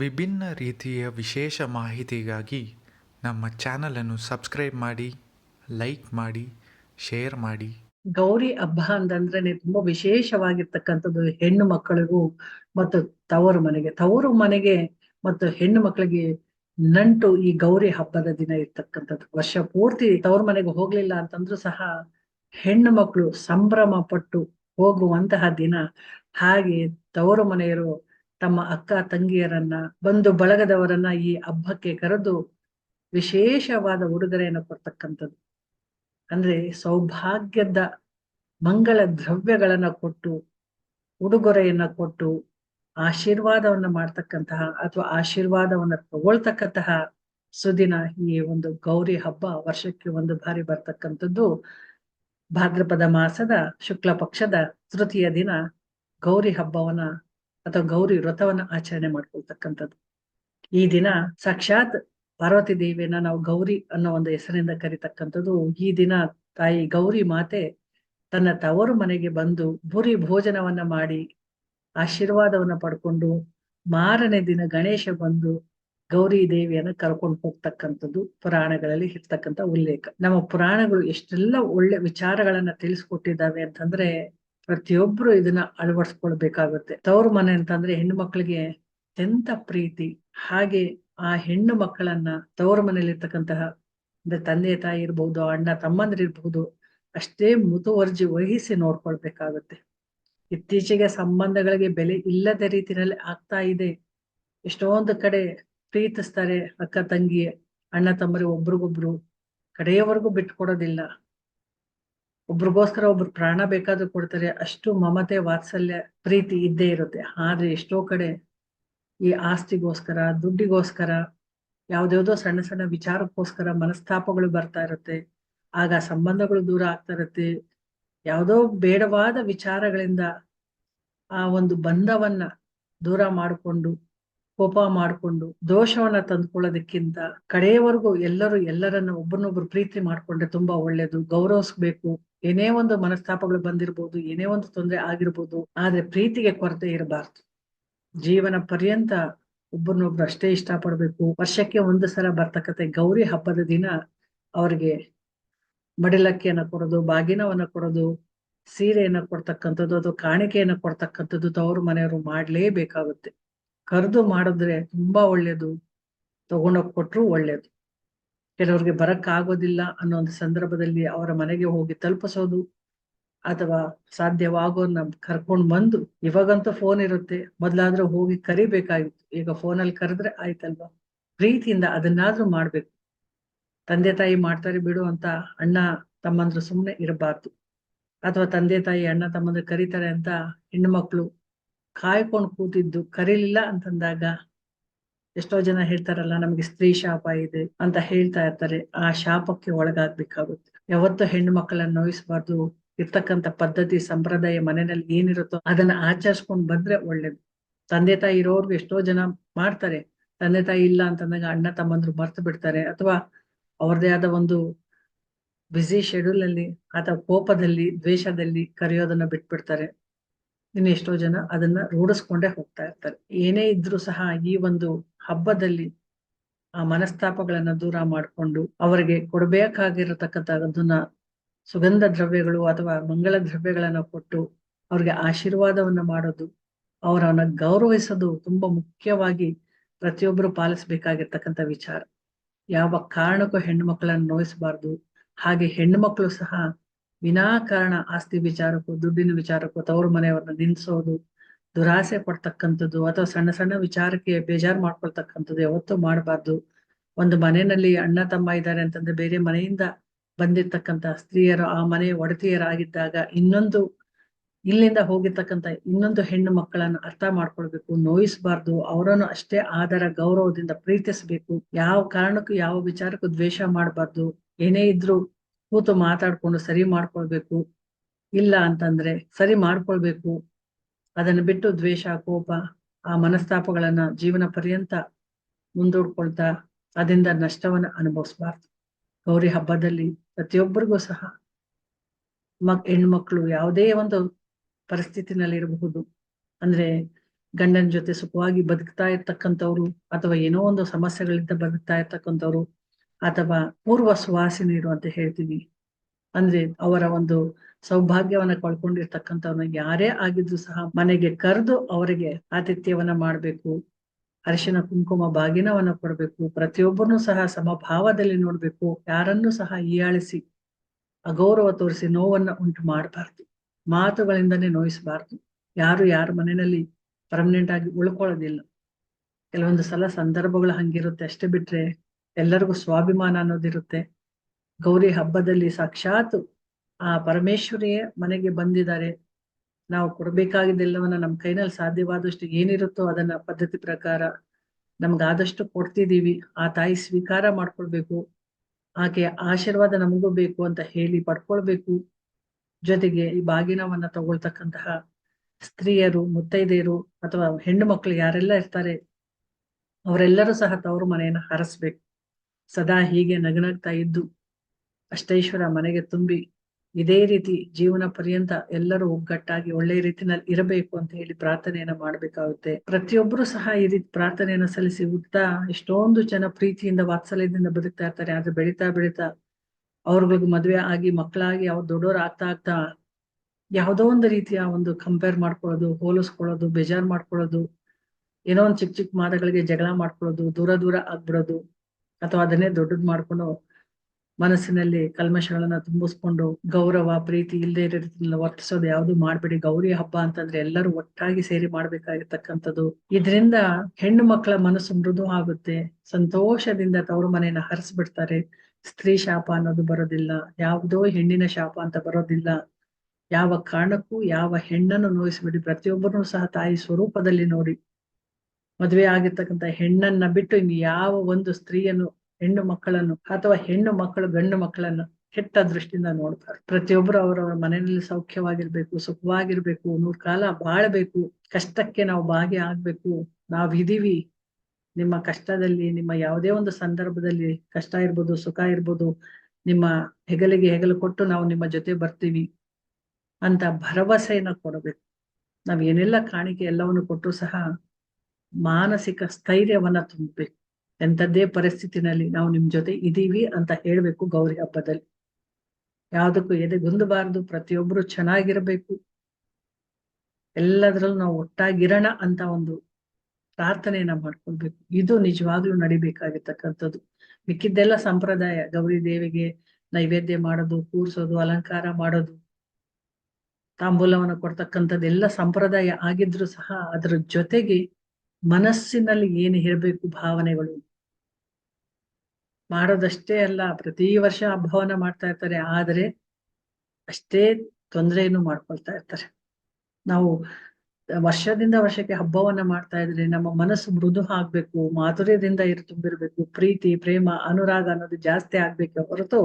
ವಿಭಿನ್ನ ರೀತಿಯ ವಿಶೇಷ ಮಾಹಿತಿಗಾಗಿ ನಮ್ಮ ಚಾನಲನ್ನು ಸಬ್ಸ್ಕ್ರೈಬ್ ಮಾಡಿ, ಲೈಕ್ ಮಾಡಿ, ಶೇರ್ ಮಾಡಿ. ಗೌರಿ ಹಬ್ಬ ಅಂತಂದ್ರೆ ತುಂಬಾ ವಿಶೇಷವಾಗಿರ್ತಕ್ಕಂಥದ್ದು ಹೆಣ್ಣು ಮಕ್ಕಳಿಗೂ ಮತ್ತು ತವರು ಮನೆಗೆ. ತವರು ಮನೆಗೆ ಮತ್ತು ಹೆಣ್ಣು ಮಕ್ಕಳಿಗೆ ನಂಟು ಈ ಗೌರಿ ಹಬ್ಬದ ದಿನ ಇರ್ತಕ್ಕಂಥದ್ದು. ವರ್ಷ ಪೂರ್ತಿ ತವರು ಮನೆಗೆ ಹೋಗ್ಲಿಲ್ಲ ಅಂತಂದ್ರೂ ಸಹ ಹೆಣ್ಣು ಮಕ್ಕಳು ಸಂಭ್ರಮ ಪಟ್ಟು ಹೋಗುವಂತಹ ದಿನ. ಹಾಗೆ ತವರು ಮನೆಯರು ತಮ್ಮ ಅಕ್ಕ ತಂಗಿಯರನ್ನ, ಬಂಧು ಬಳಗದವರನ್ನ ಈ ಹಬ್ಬಕ್ಕೆ ಕರೆದು ವಿಶೇಷವಾದ ಉಡುಗೊರೆಯನ್ನು ಕೊಡ್ತಕ್ಕಂಥದ್ದು. ಅಂದ್ರೆ ಸೌಭಾಗ್ಯದ ಮಂಗಳ ದ್ರವ್ಯಗಳನ್ನ ಕೊಟ್ಟು, ಉಡುಗೊರೆಯನ್ನ ಕೊಟ್ಟು, ಆಶೀರ್ವಾದವನ್ನ ಮಾಡ್ತಕ್ಕಂತಹ ಅಥವಾ ಆಶೀರ್ವಾದವನ್ನ ತಗೊಳ್ತಕ್ಕಂತಹ ಸುದಿನ ಈ ಒಂದು ಗೌರಿ ಹಬ್ಬ ವರ್ಷಕ್ಕೆ ಒಂದು ಬಾರಿ ಬರ್ತಕ್ಕಂಥದ್ದು. ಭಾದ್ರಪದ ಮಾಸದ ಶುಕ್ಲ ಪಕ್ಷದ ತೃತೀಯ ದಿನ ಗೌರಿ ಹಬ್ಬವನ್ನ ಅಥವಾ ಗೌರಿ ವ್ರತವನ್ನ ಆಚರಣೆ ಮಾಡ್ಕೊಳ್ತಕ್ಕಂಥದ್ದು. ಈ ದಿನ ಸಾಕ್ಷಾತ್ ಪಾರ್ವತಿ ದೇವಿಯನ್ನ ನಾವು ಗೌರಿ ಅನ್ನೋ ಒಂದು ಹೆಸರಿನಿಂದ ಕರಿತಕ್ಕಂಥದ್ದು. ಈ ದಿನ ತಾಯಿ ಗೌರಿ ಮಾತೆ ತನ್ನ ತವರು ಮನೆಗೆ ಬಂದು ಭುರಿ ಭೋಜನವನ್ನ ಮಾಡಿ ಆಶೀರ್ವಾದವನ್ನ ಪಡ್ಕೊಂಡು ಮಾರನೇ ದಿನ ಗಣೇಶ ಬಂದು ಗೌರಿ ದೇವಿಯನ್ನ ಕರ್ಕೊಂಡು ಹೋಗ್ತಕ್ಕಂಥದ್ದು ಪುರಾಣಗಳಲ್ಲಿ ಇರ್ತಕ್ಕಂಥ ಉಲ್ಲೇಖ. ನಮ್ಮ ಪುರಾಣಗಳು ಎಷ್ಟೆಲ್ಲ ಒಳ್ಳೆ ವಿಚಾರಗಳನ್ನ ತಿಳಿಸ್ಕೊಟ್ಟಿದ್ದಾವೆ ಅಂತಂದ್ರೆ ಪ್ರತಿಯೊಬ್ರು ಇದನ್ನ ಅಳವಡಿಸ್ಕೊಳ್ಬೇಕಾಗುತ್ತೆ. ತವ್ರ ಮನೆ ಅಂತಂದ್ರೆ ಹೆಣ್ಣು ಮಕ್ಕಳಿಗೆ ಅತ್ಯಂತ ಪ್ರೀತಿ, ಹಾಗೆ ಆ ಹೆಣ್ಣು ಮಕ್ಕಳನ್ನ ತವ್ರ ಮನೇಲಿ ಇರ್ತಕ್ಕಂತಹ ಅಂದ್ರೆ ತಂದೆ, ತಾಯಿ ಇರ್ಬಹುದು ಅಣ್ಣ ತಮ್ಮಂದಿರಿರ್ಬಹುದು ಅಷ್ಟೇ ಮುತುವರ್ಜಿ ವಹಿಸಿ ನೋಡ್ಕೊಳ್ಬೇಕಾಗುತ್ತೆ. ಇತ್ತೀಚೆಗೆ ಸಂಬಂಧಗಳಿಗೆ ಬೆಲೆ ಇಲ್ಲದ ರೀತಿಯಲ್ಲಿ ಆಗ್ತಾ ಇದೆ. ಎಷ್ಟೊಂದು ಕಡೆ ಪ್ರೀತಿಸ್ತಾರೆ ಅಕ್ಕ ತಂಗಿ ಅಣ್ಣ, ತಮ್ಮರಿ ಒಬ್ರಿಗೊಬ್ರು. ಕಡೆಯವರೆಗೂ ಬಿಟ್ಕೊಡೋದಿಲ್ಲ. ಒಬ್ರಿಗೋಸ್ಕರ ಒಬ್ರು ಪ್ರಾಣ ಬೇಕಾದ್ರೂ ಕೊಡ್ತಾರೆ, ಅಷ್ಟು ಮಮತೆ, ವಾತ್ಸಲ್ಯ, ಪ್ರೀತಿ ಇದ್ದೇ ಇರುತ್ತೆ. ಆದ್ರೆ ಎಷ್ಟೋ ಕಡೆ ಈ ಆಸ್ತಿಗೋಸ್ಕರ, ದುಡ್ಡಿಗೋಸ್ಕರ, ಯಾವ್ದ್ಯಾವ್ದೋ ಸಣ್ಣ ಸಣ್ಣ ವಿಚಾರಕ್ಕೋಸ್ಕರ ಮನಸ್ತಾಪಗಳು ಬರ್ತಾ ಇರುತ್ತೆ. ಆಗ ಸಂಬಂಧಗಳು ದೂರ ಆಗ್ತಾ ಇರುತ್ತೆ. ಯಾವುದೋ ಬೇಡವಾದ ವಿಚಾರಗಳಿಂದ ಆ ಒಂದು ಬಂಧವನ್ನ ದೂರ ಮಾಡಿಕೊಂಡು, ಕೋಪ ಮಾಡಿಕೊಂಡು, ದೋಷವನ್ನ ತಂದ್ಕೊಳ್ಳೋದಕ್ಕಿಂತ ಕಡೆಯವರೆಗೂ ಎಲ್ಲರೂ ಎಲ್ಲರನ್ನ ಒಬ್ಬರನ್ನೊಬ್ರು ಪ್ರೀತಿ ಮಾಡ್ಕೊಂಡ್ರೆ ತುಂಬಾ ಒಳ್ಳೇದು. ಗೌರವಿಸ್ಬೇಕು. ಏನೇ ಒಂದು ಮನಸ್ತಾಪಗಳು ಬಂದಿರಬಹುದು ಏನೇ ಒಂದು ತೊಂದರೆ ಆಗಿರ್ಬೋದು, ಆದ್ರೆ ಪ್ರೀತಿಗೆ ಕೊರತೆ ಇರಬಾರ್ದು. ಜೀವನ ಪರ್ಯಂತ ಒಬ್ಬರನ್ನೊಬ್ರು ಅಷ್ಟೇ ಇಷ್ಟ ಪಡ್ಬೇಕು ವರ್ಷಕ್ಕೆ ಒಂದು ಸಲ ಬರ್ತಕ್ಕಂಥ ಗೌರಿ ಹಬ್ಬದ ದಿನ ಅವ್ರಿಗೆ ಮಡಿಲಕ್ಕಿಯನ್ನ ಕೊಡೋದು, ಬಾಗಿನವನ್ನ ಕೊಡೋದು, ಸೀರೆಯನ್ನ ಕೊಡ್ತಕ್ಕಂಥದ್ದು ಅಥವಾ ಕಾಣಿಕೆಯನ್ನ ಕೊಡ್ತಕ್ಕಂಥದ್ದು ತವರು ಮನೆಯವರು ಮಾಡ್ಲೇಬೇಕಾಗುತ್ತೆ. ಕರೆದು ಮಾಡಿದ್ರೆ ತುಂಬಾ ಒಳ್ಳೇದು, ತಗೊಂಡೋಗ್ ಕೊಟ್ರು ಒಳ್ಳೇದು. ಕೆಲವ್ರಿಗೆ ಬರಕ್ಕಾಗೋದಿಲ್ಲ ಅನ್ನೋ ಒಂದು ಸಂದರ್ಭದಲ್ಲಿ ಅವರ ಮನೆಗೆ ಹೋಗಿ ತಲುಪಿಸೋದು ಅಥವಾ ಸಾಧ್ಯವಾಗೋನ್ನ ಕರ್ಕೊಂಡ್ ಬಂದು ಇವಾಗಂತೂ ಫೋನ್ ಇರುತ್ತೆ. ಮೊದ್ಲಾದ್ರೂ ಹೋಗಿ ಕರಿಬೇಕಾಗಿತ್ತು. ಈಗ ಫೋನಲ್ಲಿ ಕರೆದ್ರೆ ಆಯ್ತಲ್ವಾ? ಪ್ರೀತಿಯಿಂದ ಅದನ್ನಾದ್ರೂ ಮಾಡ್ಬೇಕು. ತಂದೆ ತಾಯಿ ಮಾಡ್ತಾರೆ ಬಿಡು ಅಂತ ಅಣ್ಣ ತಮ್ಮಂದ್ರು ಸುಮ್ಮನೆ ಇರಬಾರ್ದು. ಅಥವಾ ತಂದೆ ತಾಯಿ ಅಣ್ಣ ತಮ್ಮಂದ್ರು ಕರೀತಾರೆ ಅಂತ ಹೆಣ್ಣು ಮಕ್ಕಳು ಕಾಯ್ಕೊಂಡು ಕೂತಿದ್ದು ಕರೀಲಿಲ್ಲ ಅಂತಂದಾಗ ಎಷ್ಟೋ ಜನ ಹೇಳ್ತಾರಲ್ಲ, ನಮ್ಗೆ ಸ್ತ್ರೀ ಶಾಪ ಇದೆ ಅಂತ ಹೇಳ್ತಾ ಇರ್ತಾರೆ. ಆ ಶಾಪಕ್ಕೆ ಒಳಗಾಗ್ಬೇಕಾಗುತ್ತೆ. ಯಾವತ್ತು ಹೆಣ್ಣು ಮಕ್ಕಳನ್ನ ನೋಯಿಸಬಾರ್ದು. ಇರ್ತಕ್ಕಂಥ ಪದ್ಧತಿ, ಸಂಪ್ರದಾಯ ಮನೆಯಲ್ಲಿ ಏನಿರುತ್ತೋ ಅದನ್ನ ಆಚರಿಸ್ಕೊಂಡ್ ಬಂದ್ರೆ ಒಳ್ಳೇದು. ತಂದೆ ತಾಯಿ ಇರೋರ್ಗು ಎಷ್ಟೋ ಜನ ಮಾಡ್ತಾರೆ. ತಂದೆ ತಾಯಿ ಇಲ್ಲ ಅಂತಂದಾಗ ಅಣ್ಣ ತಮ್ಮಂದ್ರು ಮರ್ತು ಬಿಡ್ತಾರೆ. ಅಥವಾ ಅವ್ರದೇ ಆದ ಒಂದು ಬ್ಯುಸಿ ಶೆಡ್ಯೂಲ್ ಅಲ್ಲಿ ಅಥವಾ ಕೋಪದಲ್ಲಿ, ದ್ವೇಷದಲ್ಲಿ ಕರೆಯೋದನ್ನ ಬಿಟ್ಬಿಡ್ತಾರೆ. ಇನ್ನು ಎಷ್ಟೋ ಜನ ಅದನ್ನ ರೂಢಿಸ್ಕೊಂಡೇ ಹೋಗ್ತಾ ಇರ್ತಾರೆ. ಏನೇ ಇದ್ರೂ ಸಹ ಈ ಒಂದು ಹಬ್ಬದಲ್ಲಿ ಆ ಮನಸ್ತಾಪಗಳನ್ನ ದೂರ ಮಾಡಿಕೊಂಡು ಅವರಿಗೆ ಕೊಡಬೇಕಾಗಿರತಕ್ಕಂಥದ್ದನ್ನ ಸುಗಂಧ ದ್ರವ್ಯಗಳು ಅಥವಾ ಮಂಗಳ ದ್ರವ್ಯಗಳನ್ನ ಕೊಟ್ಟು ಅವ್ರಿಗೆ ಆಶೀರ್ವಾದವನ್ನ ಮಾಡೋದು, ಅವರನ್ನ ಗೌರವಿಸೋದು ತುಂಬಾ ಮುಖ್ಯವಾಗಿ ಪ್ರತಿಯೊಬ್ಬರು ಪಾಲಿಸಬೇಕಾಗಿರ್ತಕ್ಕಂಥ ವಿಚಾರ. ಯಾವ ಕಾರಣಕ್ಕೂ ಹೆಣ್ಣು ನೋಯಿಸಬಾರ್ದು, ಹಾಗೆ ಹೆಣ್ಣು ಮಕ್ಕಳು ಸಹ ವಿನಾಕಾರಣ ಆಸ್ತಿ ವಿಚಾರಕ್ಕೂ, ದುಡ್ಡಿನ ವಿಚಾರಕ್ಕೂ ತವರು ಮನೆಯವ್ರನ್ನ ನಿನ್ಸೋದು ದುರಾಸೆ ಪಡ್ತಕ್ಕಂಥದ್ದು ಅಥವಾ ಸಣ್ಣ ಸಣ್ಣ ವಿಚಾರಕ್ಕೆ ಬೇಜಾರು ಮಾಡ್ಕೊಳ್ತಕ್ಕಂಥದ್ದು ಯಾವತ್ತೂ ಮಾಡಬಾರ್ದು. ಒಂದು ಮನೆಯಲ್ಲಿ ಅಣ್ಣ ತಮ್ಮ ಇದ್ದಾರೆ ಅಂತಂದ್ರೆ ಬೇರೆ ಮನೆಯಿಂದ ಬಂದಿರ್ತಕ್ಕಂಥ ಸ್ತ್ರೀಯರು ಆ ಮನೆ ಒಡತಿಯರಾಗಿದ್ದಾಗ ಇನ್ನೊಂದು ಇಲ್ಲಿಂದ ಹೋಗಿರ್ತಕ್ಕಂಥ ಇನ್ನೊಂದು ಹೆಣ್ಣು ಮಕ್ಕಳನ್ನ ಅರ್ಥ ಮಾಡ್ಕೊಳ್ಬೇಕು, ನೋಯಿಸಬಾರ್ದು, ಅವರನ್ನು ಅಷ್ಟೇ ಆದರ, ಗೌರವದಿಂದ ಪ್ರೀತಿಸಬೇಕು, ಯಾವ ಕಾರಣಕ್ಕೂ ಯಾವ ವಿಚಾರಕ್ಕೂ ದ್ವೇಷ ಮಾಡಬಾರ್ದು, ಏನೇ ಇದ್ರೂ ಕೂತು ಮಾತಾಡ್ಕೊಂಡು ಸರಿ ಮಾಡ್ಕೊಳ್ಬೇಕು, ಇಲ್ಲ ಅಂತಂದ್ರೆ ಸರಿ ಮಾಡ್ಕೊಳ್ಬೇಕು ಅದನ್ನ ಬಿಟ್ಟು ದ್ವೇಷ, ಕೋಪ ಆ ಮನಸ್ತಾಪಗಳನ್ನ ಜೀವನ ಪರ್ಯಂತ ಮುಂದೂಡ್ಕೊಳ್ತಾ ಅದರಿಂದ ನಷ್ಟವನ್ನ ಅನುಭವಿಸ್ಬಾರ್ದು. ಗೌರಿ ಹಬ್ಬದಲ್ಲಿ ಪ್ರತಿಯೊಬ್ಬರಿಗೂ ಸಹ ಮಕ್, ಹೆಣ್ಮಕ್ಳು ಯಾವುದೇ ಒಂದು ಪರಿಸ್ಥಿತಿನಲ್ಲಿ ಇರಬಹುದು ಅಂದ್ರೆ ಗಂಡನ ಜೊತೆ ಸುಖವಾಗಿ ಬದುಕ್ತಾ ಇರ್ತಕ್ಕಂಥವ್ರು ಅಥವಾ ಏನೋ ಒಂದು ಸಮಸ್ಯೆಗಳಿಂದ ಬದುಕ್ತಾ ಇರ್ತಕ್ಕಂಥವ್ರು ಅಥವಾ ಪೂರ್ವ ಸುವಾಸಿನಿರು ಅಂತ ಹೇಳ್ತೀವಿ ಅಂದ್ರೆ ಅವರ ಒಂದು ಸೌಭಾಗ್ಯವನ್ನ ಕಳ್ಕೊಂಡಿರ್ತಕ್ಕಂಥವ್ರನ್ನ ಯಾರೇ ಆಗಿದ್ರು ಸಹ ಮನೆಗೆ ಕರೆದು ಅವರಿಗೆ ಆತಿಥ್ಯವನ್ನ ಮಾಡ್ಬೇಕು. ಅರಿಶಿನ, ಕುಂಕುಮ, ಬಾಗಿನವನ್ನ ಕೊಡ್ಬೇಕು. ಪ್ರತಿಯೊಬ್ಬರನ್ನು ಸಹ ಸಮಭಾವದಲ್ಲಿ ನೋಡ್ಬೇಕು. ಯಾರನ್ನು ಸಹ ಹೀಯಾಳಿಸಿ, ಅಗೌರವ ತೋರಿಸಿ ನೋವನ್ನ ಉಂಟು ಮಾಡಬಾರ್ದು. ಮಾತುಗಳಿಂದನೇ ನೋಯಿಸಬಾರ್ದು. ಯಾರು ಯಾರ ಮನೆಯಲ್ಲಿ ಪರ್ಮನೆಂಟ್ ಆಗಿ ಉಳ್ಕೊಳ್ಳೋದಿಲ್ಲ. ಕೆಲವೊಂದು ಸಲ ಸಂದರ್ಭಗಳು ಹಂಗಿರುತ್ತೆ. ಅಷ್ಟೇ ಬಿಟ್ರೆ ಎಲ್ಲರಿಗೂ ಸ್ವಾಭಿಮಾನ ಅನ್ನೋದಿರುತ್ತೆ. ಗೌರಿ ಹಬ್ಬದಲ್ಲಿ ಸಾಕ್ಷಾತ್ ಆ ಪರಮೇಶ್ವರಿಯೇ ಮನೆಗೆ ಬಂದಿದ್ದಾರೆ. ನಾವು ಕೊಡ್ಬೇಕಾಗಿದ್ದೆಲ್ಲವನ್ನ ನಮ್ಮ ಕೈನಲ್ಲಿ ಸಾಧ್ಯವಾದಷ್ಟು ಏನಿರುತ್ತೋ ಅದನ್ನ ಪದ್ಧತಿ ಪ್ರಕಾರ ನಮ್ಗಾದಷ್ಟು ಕೊಡ್ತಿದೀವಿ ಆ ತಾಯಿ ಸ್ವೀಕಾರ ಮಾಡ್ಕೊಳ್ಬೇಕು. ಆಕೆಯ ಆಶೀರ್ವಾದ ನಮಗೂ ಬೇಕು ಅಂತ ಹೇಳಿ ಪಡ್ಕೊಳ್ಬೇಕು. ಜೊತೆಗೆ ಈ ಬಾಗಿನವನ್ನ ತಗೊಳ್ತಕ್ಕಂತಹ ಸ್ತ್ರೀಯರು, ಮುತ್ತೈದೆಯರು ಅಥವಾ ಹೆಣ್ಣು ಮಕ್ಕಳು ಯಾರೆಲ್ಲ ಇರ್ತಾರೆ, ಅವರೆಲ್ಲರೂ ಸಹ ತವರು ಮನೆಯನ್ನ ಹರಸ್ಬೇಕು. ಸದಾ ಹೀಗೆ ನಗನಗ್ತಾ ಇದ್ದು ಅಷ್ಟೈಶ್ವರ ಮನೆಗೆ ತುಂಬಿ ಇದೇ ರೀತಿ ಜೀವನ ಪರ್ಯಂತ ಎಲ್ಲರೂ ಒಗ್ಗಟ್ಟಾಗಿ ಒಳ್ಳೆ ರೀತಿನಲ್ಲಿ ಇರಬೇಕು ಅಂತ ಹೇಳಿ ಪ್ರಾರ್ಥನೆಯನ್ನ ಮಾಡ್ಬೇಕಾಗುತ್ತೆ. ಪ್ರತಿಯೊಬ್ಬರು ಸಹ ಈ ರೀತಿ ಪ್ರಾರ್ಥನೆಯನ್ನ ಸಲ್ಲಿಸಿ ಉತ್ತಾ ಎಷ್ಟೊಂದು ಜನ ಪ್ರೀತಿಯಿಂದ ವಾತ್ಸಲ್ಯದಿಂದ ಬದುಕ್ತಾ ಇರ್ತಾರೆ. ಆದ್ರೆ ಬೆಳಿತಾ ಬೆಳಿತಾ ಅವ್ರಗಳಿಗೆ ಮದುವೆ ಆಗಿ, ಮಕ್ಕಳಾಗಿ, ಅವ್ರು ದೊಡ್ಡವ್ರು ಆಗ್ತಾ ಆಗ್ತಾ ಯಾವುದೋ ಒಂದು ರೀತಿಯ ಒಂದು ಕಂಪೇರ್ ಮಾಡ್ಕೊಳ್ಳೋದು, ಹೋಲಿಸ್ಕೊಳ್ಳೋದು, ಬೇಜಾರ್ ಮಾಡ್ಕೊಳ್ಳೋದು, ಏನೋ ಒಂದು ಚಿಕ್ಕ ಚಿಕ್ಕ ಮಾತುಗಳಿಗೆ ಜಗಳ ಮಾಡ್ಕೊಳ್ಳೋದು, ದೂರ ದೂರ ಆಗ್ಬಿಡೋದು, ಅಥವಾ ಅದನ್ನೇ ದೊಡ್ಡದ್ ಮಾಡ್ಕೊಂಡು ಮನಸ್ಸಿನಲ್ಲಿ ಕಲ್ಮಶಗಳನ್ನ ತುಂಬಿಸ್ಕೊಂಡು ಗೌರವ, ಪ್ರೀತಿ ಇಲ್ಲದೆ ಇರೋ ರೀತಿಯಲ್ಲಿ ವರ್ತಿಸೋದು ಯಾವ್ದು ಮಾಡ್ಬೇಡಿ. ಗೌರಿ ಹಬ್ಬ ಅಂತಂದ್ರೆ ಎಲ್ಲರೂ ಒಟ್ಟಾಗಿ ಸೇರಿ ಮಾಡ್ಬೇಕಾಗಿರ್ತಕ್ಕಂಥದ್ದು. ಇದರಿಂದ ಹೆಣ್ಣು ಮಕ್ಕಳ ಮನಸ್ಸು ಮೃದು ಆಗುತ್ತೆ. ಸಂತೋಷದಿಂದ ತವರು ಮನೆಯನ್ನ ಹರಿಸ್ಬಿಡ್ತಾರೆ. ಸ್ತ್ರೀ ಶಾಪ ಅನ್ನೋದು ಬರೋದಿಲ್ಲ. ಯಾವುದೋ ಹೆಣ್ಣಿನ ಶಾಪ ಅಂತ ಬರೋದಿಲ್ಲ. ಯಾವ ಕಾರಣಕ್ಕೂ ಯಾವ ಹೆಣ್ಣನ್ನು ನೋಯಿಸ್ಬಿಡಿ. ಪ್ರತಿಯೊಬ್ಬರನ್ನು ಸಹ ತಾಯಿ ಸ್ವರೂಪದಲ್ಲಿ ನೋಡಿ. ಮದುವೆ ಆಗಿರ್ತಕ್ಕಂಥ ಹೆಣ್ಣನ್ನ ಬಿಟ್ಟು ಇನ್ ಯಾವ ಒಂದು ಸ್ತ್ರೀಯನ್ನು ಹೆಣ್ಣು ಮಕ್ಕಳನ್ನು ಅಥವಾ ಹೆಣ್ಣು ಮಕ್ಕಳು, ಗಂಡು ಮಕ್ಕಳನ್ನು ಕೆಟ್ಟ ದೃಷ್ಟಿಯಿಂದ ನೋಡ್ತಾರೆ. ಪ್ರತಿಯೊಬ್ಬರು ಅವರವರ ಮನೆಯಲ್ಲಿ ಸೌಖ್ಯವಾಗಿರ್ಬೇಕು, ಸುಖವಾಗಿರ್ಬೇಕು, ನೂರ್ ಕಾಲ ಬಾಳ್ಬೇಕು, ಕಷ್ಟಕ್ಕೆ ನಾವು ಭಾಗಿ ಆಗ್ಬೇಕು ನಾವಿದೀವಿ ನಿಮ್ಮ ಕಷ್ಟದಲ್ಲಿ, ನಿಮ್ಮ ಯಾವುದೇ ಒಂದು ಸಂದರ್ಭದಲ್ಲಿ ಕಷ್ಟ ಇರ್ಬೋದು, ಸುಖ ಇರ್ಬೋದು, ನಿಮ್ಮ ಹೆಗಲಿಗೆ ಹೆಗಲು ಕೊಟ್ಟು ನಾವು ನಿಮ್ಮ ಜೊತೆ ಬರ್ತೀವಿ ಅಂತ ಭರವಸೆಯನ್ನ ಕೊಡಬೇಕು. ನಾವ್ ಏನೆಲ್ಲ ಕಾಣಿಕೆ ಎಲ್ಲವನ್ನು ಕೊಟ್ಟರು ಸಹ ಮಾನಸಿಕ ಸ್ಥೈರ್ಯವನ್ನ ತುಂಬಬೇಕು. ಎಂಥದ್ದೇ ಪರಿಸ್ಥಿತಿನಲ್ಲಿ ನಾವು ನಿಮ್ ಜೊತೆ ಇದೀವಿ ಅಂತ ಹೇಳ್ಬೇಕು ಗೌರಿ ಹಬ್ಬದಲ್ಲಿ. ಯಾವುದಕ್ಕೂ ಎದೆಗುಂದಬಾರದು ಪ್ರತಿಯೊಬ್ರು ಚೆನ್ನಾಗಿರ್ಬೇಕು. ಎಲ್ಲದರಲ್ಲೂ ನಾವು ಒಟ್ಟಾಗಿರೋಣ ಅಂತ ಒಂದು ಪ್ರಾರ್ಥನೆಯನ್ನ ಮಾಡ್ಕೊಳ್ಬೇಕು. ಇದು ನಿಜವಾಗ್ಲೂ ನಡಿಬೇಕಾಗಿರ್ತಕ್ಕಂಥದ್ದು. ಮಿಕ್ಕಿದ್ದೆಲ್ಲ ಸಂಪ್ರದಾಯ, ಗೌರಿ ದೇವಿಗೆ ನೈವೇದ್ಯ ಮಾಡೋದು, ಕೂರ್ಸೋದು, ಅಲಂಕಾರ ಮಾಡೋದು, ತಾಂಬೂಲವನ್ನು ಕೊಡ್ತಕ್ಕಂಥದ್ದೆಲ್ಲ ಸಂಪ್ರದಾಯ ಆಗಿದ್ರು ಸಹ ಅದರ ಜೊತೆಗೆ ಮನಸ್ಸಿನಲ್ಲಿ ಏನು ಇರಬೇಕು ಭಾವನೆಗಳು ಮಾಡೋದಷ್ಟೇ ಅಲ್ಲ, ಪ್ರತಿ ವರ್ಷ ಹಬ್ಬವನ್ನ ಮಾಡ್ತಾ ಇರ್ತಾರೆ, ಆದರೆ ಅಷ್ಟೇ ತೊಂದರೆಯನ್ನು ಮಾಡ್ಕೊಳ್ತಾ ಇರ್ತಾರೆ. ನಾವು ವರ್ಷದಿಂದ ವರ್ಷಕ್ಕೆ ಹಬ್ಬವನ್ನ ಮಾಡ್ತಾ ಇದ್ರೆ ನಮ್ಮ ಮನಸ್ಸು ಮೃದು ಆಗ್ಬೇಕು, ಮಾಧುರ್ಯದಿಂದ ಇರು ತುಂಬಿರ್ಬೇಕು, ಪ್ರೀತಿ, ಪ್ರೇಮ, ಅನುರಾಗ ಅನ್ನೋದು ಜಾಸ್ತಿ ಆಗ್ಬೇಕು ಹೊರತು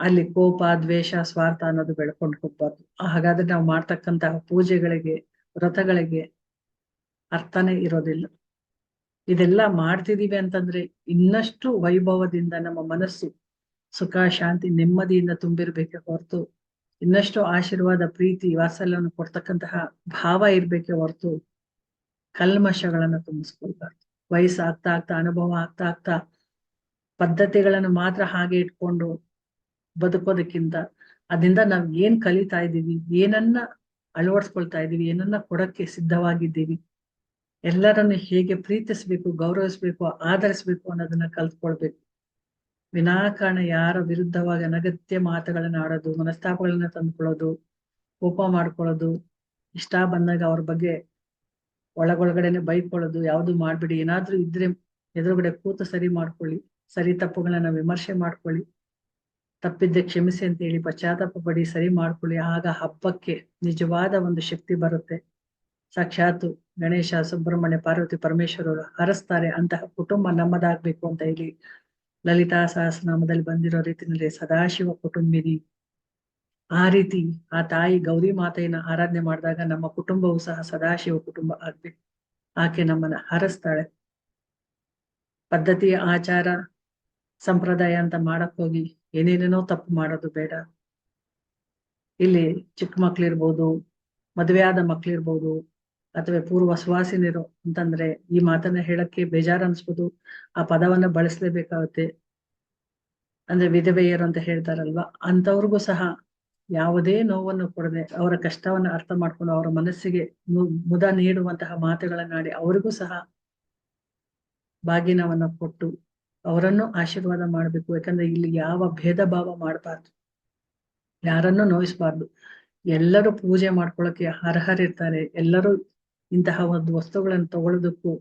ಅಲ್ಲಿ ಕೋಪ, ದ್ವೇಷ, ಸ್ವಾರ್ಥ ಅನ್ನೋದು ಬೆಳ್ಕೊಂಡು ಹೋಗ್ಬಾರ್ದು. ಹಾಗಾದ್ರೆ ನಾವು ಮಾಡ್ತಕ್ಕಂತಹ ಪೂಜೆಗಳಿಗೆ, ವ್ರತಗಳಿಗೆ ಅರ್ಥನೇ ಇರೋದಿಲ್ಲ. ಇದೆಲ್ಲ ಮಾಡ್ತಿದೀವಿ ಅಂತಂದ್ರೆ ಇನ್ನಷ್ಟು ವೈಭವದಿಂದ ನಮ್ಮ ಮನಸ್ಸು ಸುಖ, ಶಾಂತಿ, ನೆಮ್ಮದಿಯಿಂದ ತುಂಬಿರ್ಬೇಕೆ ಹೊರತು, ಇನ್ನಷ್ಟು ಆಶೀರ್ವಾದ, ಪ್ರೀತಿ, ವಾತ್ಸಲ್ಯವನ್ನು ಕೊಡ್ತಕ್ಕಂತಹ ಭಾವ ಇರ್ಬೇಕೆ ಹೊರತು ಕಲ್ಮಶಗಳನ್ನ ತುಂಬಿಸ್ಕೊಳ್ಬಾರ್ದು. ವಯಸ್ಸು ಆಗ್ತಾ ಆಗ್ತಾ, ಅನುಭವ ಆಗ್ತಾ ಆಗ್ತಾ, ಪದ್ಧತಿಗಳನ್ನು ಮಾತ್ರ ಹಾಗೆ ಇಟ್ಕೊಂಡು ಬದುಕೋದಕ್ಕಿಂತ ಅದರಿಂದ ನಾವು ಏನ್ ಕಲಿತಾ ಇದ್ದೀವಿ ಏನನ್ನ ಅಳವಡಿಸ್ಕೊಳ್ತಾ ಇದ್ದೀವಿ ಏನನ್ನ ಕೊಡಕ್ಕೆ ಸಿದ್ಧವಾಗಿದ್ದೀವಿ ಎಲ್ಲರನ್ನು ಹೇಗೆ ಪ್ರೀತಿಸ್ಬೇಕು, ಗೌರವಿಸ್ಬೇಕು, ಆಧರಿಸ್ಬೇಕು ಅನ್ನೋದನ್ನ ಕಲ್ತ್ಕೊಳ್ಬೇಕು. ವಿನಾಕಾರಣ ಯಾರ ವಿರುದ್ಧವಾಗಿ ಅನಗತ್ಯ ಮಾತುಗಳನ್ನ ಆಡೋದು, ಮನಸ್ತಾಪಗಳನ್ನ ತಂದ್ಕೊಳ್ಳೋದು, ಕೋಪ ಮಾಡ್ಕೊಳ್ಳೋದು, ಇಷ್ಟ ಬಂದಾಗ ಅವ್ರ ಬಗ್ಗೆ ಒಳಗೊಳಗಡೆನೆ ಬೈಕೊಳ್ಳೋದು, ಯಾವ್ದು ಮಾಡ್ಬಿಡಿ, ಏನಾದ್ರೂ ಇದ್ರೆ ಎದುರುಗಡೆ ಕೂತು ಸರಿ ಮಾಡ್ಕೊಳ್ಳಿ, ಸರಿ ತಪ್ಪುಗಳನ್ನ ವಿಮರ್ಶೆ ಮಾಡ್ಕೊಳ್ಳಿ ತಪ್ಪಿದ್ದೆ ಕ್ಷಮಿಸಿ ಅಂತ ಹೇಳಿ, ಪಶ್ಚಾತ್ತಾಪ ಪಡಿ, ಸರಿ ಮಾಡ್ಕೊಳ್ಳಿ, ಆಗ ಹಬ್ಬಕ್ಕೆ ನಿಜವಾದ ಒಂದು ಶಕ್ತಿ ಬರುತ್ತೆ. ಸಾಕ್ಷಾತ್ ಗಣೇಶ, ಸುಬ್ರಹ್ಮಣ್ಯ, ಪಾರ್ವತಿ ಪರಮೇಶ್ವರರು ಹರಸ್ತಾರೆ ಅಂತಹ ಕುಟುಂಬ ನಮ್ಮದಾಗ್ಬೇಕು ಅಂತ ಇಲ್ಲಿ ಲಲಿತಾ ಸಹಸ್ರನಾಮದಲ್ಲಿ ಬಂದಿರೋ ರೀತಿಯಲ್ಲಿ ಸದಾಶಿವ ಕುಟುಂಬಿನಿ. ಆ ರೀತಿ ಆ ತಾಯಿ ಗೌರಿ ಮಾತೆಯನ್ನ ಆರಾಧನೆ ಮಾಡಿದಾಗ ನಮ್ಮ ಕುಟುಂಬವೂ ಸಹ ಸದಾಶಿವ ಕುಟುಂಬ ಆಗ್ಬೇಕು. ಆಕೆ ನಮ್ಮನ್ನ ಹರಸ್ತಾಳೆ. ಪದ್ಧತಿ ಆಚಾರ, ಸಂಪ್ರದಾಯ ಅಂತ ಮಾಡಕ್ ಹೋಗಿ ಏನೇನೇನೋ ತಪ್ಪು ಮಾಡೋದು ಬೇಡ. ಇಲ್ಲಿ ಚಿಕ್ಕ ಮಕ್ಳಿರ್ಬೋದು ಮದುವೆ ಆದ ಮಕ್ಳಿರ್ಬೋದು ಅಥವಾ ಪೂರ್ವ ಸುವಾಸಿನಿರು ಅಂತಂದ್ರೆ ಈ ಮಾತನ್ನ ಹೇಳಕ್ಕೆ ಬೇಜಾರ್ ಅನ್ಸ್ಬೋದು ಆ ಪದವನ್ನ ಬಳಸಲೇಬೇಕಾಗುತ್ತೆ. ಅಂದ್ರೆ ವಿಧವೆಯರು ಅಂತ ಹೇಳ್ತಾರಲ್ವಾ? ಅಂತವ್ರಿಗೂ ಸಹ ಯಾವುದೇ ನೋವನ್ನು ಕೊಡದೆ ಅವರ ಕಷ್ಟವನ್ನ ಅರ್ಥ ಮಾಡ್ಕೊಂಡು ಅವರ ಮನಸ್ಸಿಗೆ ಮುದ ನೀಡುವಂತಹ ಮಾತುಗಳನ್ನಾಡಿ ಅವರಿಗೂ ಸಹ ಬಾಗಿನವನ್ನ ಕೊಟ್ಟು ಅವರನ್ನು ಆಶೀರ್ವಾದ ಮಾಡ್ಬೇಕು. ಯಾಕಂದ್ರೆ ಇಲ್ಲಿ ಯಾವ ಭೇದ ಭಾವ ಮಾಡಬಾರ್ದು. ಯಾರನ್ನು ನೋಯಿಸ್ಬಾರ್ದು. ಎಲ್ಲರೂ ಪೂಜೆ ಮಾಡ್ಕೊಳಕ್ಕೆ ಅರ್ಹರಿರ್ತಾರೆ. ಎಲ್ಲರೂ ಇಂತಹ ಒಂದು ವಸ್ತುಗಳನ್ನು ತಗೊಳ್ಳೋದಕ್ಕೂ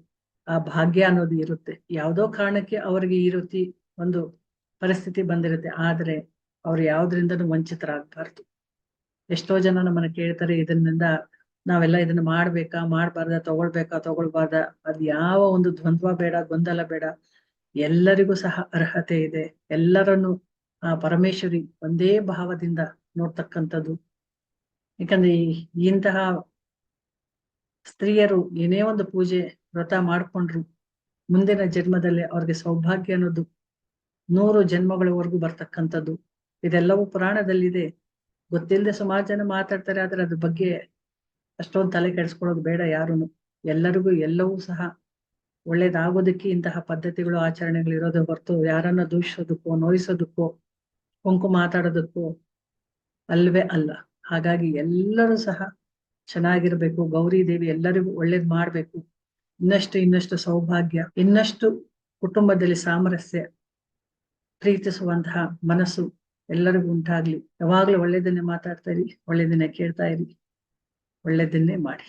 ಆ ಭಾಗ್ಯ ಅನ್ನೋದು ಇರುತ್ತೆ. ಯಾವುದೋ ಕಾರಣಕ್ಕೆ ಅವರಿಗೆ ಈ ರೀತಿ ಒಂದು ಪರಿಸ್ಥಿತಿ ಬಂದಿರುತ್ತೆ. ಆದ್ರೆ ಅವ್ರು ಯಾವ್ದ್ರಿಂದನು ವಂಚಿತರಾಗಬಾರ್ದು. ಎಷ್ಟೋ ಜನ ನಮ್ಮನ್ನ ಕೇಳ್ತಾರೆ ಇದರಿಂದ ನಾವೆಲ್ಲ ಇದನ್ನ ಮಾಡ್ಬೇಕಾ, ಮಾಡ್ಬಾರ್ದ, ತಗೊಳ್ಬೇಕಾ, ತಗೊಳ್ಬಾರ್ದ? ಅದ್ ಯಾವ ಒಂದು ದ್ವಂದ್ವ ಬೇಡ, ಗೊಂದಲ ಬೇಡ. ಎಲ್ಲರಿಗೂ ಸಹ ಅರ್ಹತೆ ಇದೆ. ಎಲ್ಲರನ್ನು ಆ ಪರಮೇಶ್ವರಿ ಒಂದೇ ಭಾವದಿಂದ ನೋಡ್ತಕ್ಕಂಥದ್ದು. ಯಾಕಂದ್ರೆ ಇಂತಹ ಸ್ತ್ರೀಯರು ಏನೇ ಒಂದು ಪೂಜೆ, ವ್ರತ ಮಾಡ್ಕೊಂಡ್ರು, ಮುಂದಿನ ಜನ್ಮದಲ್ಲಿ ಅವ್ರಿಗೆ ಸೌಭಾಗ್ಯ ಅನ್ನೋದು ನೂರು ಜನ್ಮಗಳವರೆಗೂ ಬರ್ತಕ್ಕಂಥದ್ದು. ಇದೆಲ್ಲವೂ ಪುರಾಣದಲ್ಲಿದೆ. ಗೊತ್ತಿಲ್ಲದೆ ಸುಮಾರು ಜನ ಮಾತಾಡ್ತಾರೆ, ಆದ್ರೆ ಅದ್ರ ಬಗ್ಗೆ ಅಷ್ಟೊಂದು ತಲೆ ಕೆಡಿಸ್ಕೊಳ್ಳೋದು ಬೇಡ ಯಾರುನು. ಎಲ್ಲರಿಗೂ ಎಲ್ಲವೂ ಸಹ ಒಳ್ಳೇದಾಗೋದಕ್ಕೆ ಇಂತಹ ಪದ್ಧತಿಗಳು, ಆಚರಣೆಗಳು ಇರೋದು ಹೊರತು ಯಾರನ್ನ ದೂಷಿಸೋದಕ್ಕೋ, ನೋಯಿಸೋದಕ್ಕೋ, ಕುಂಕು ಮಾತಾಡೋದಕ್ಕೋ ಅಲ್ವೇ ಅಲ್ಲ. ಹಾಗಾಗಿ ಎಲ್ಲರೂ ಸಹ ಚೆನ್ನಾಗಿರ್ಬೇಕು, ಗೌರಿ ದೇವಿ ಎಲ್ಲರಿಗೂ ಒಳ್ಳೇದ್ ಮಾಡ್ಬೇಕು. ಇನ್ನಷ್ಟು ಇನ್ನಷ್ಟು ಸೌಭಾಗ್ಯ, ಇನ್ನಷ್ಟು ಕುಟುಂಬದಲ್ಲಿ ಸಾಮರಸ್ಯ ಪ್ರೀತಿಸುವಂತಹ ಮನಸ್ಸು ಎಲ್ಲರಿಗೂ ಉಂಟಾಗ್ಲಿ. ಯಾವಾಗ್ಲೂ ಒಳ್ಳೇದನ್ನೇ ಮಾತಾಡ್ತಾ ಇರಿ, ಒಳ್ಳೇದನ್ನೇ ಕೇಳ್ತಾ ಇರಿ, ಒಳ್ಳೇದನ್ನೇ ಮಾಡಿ.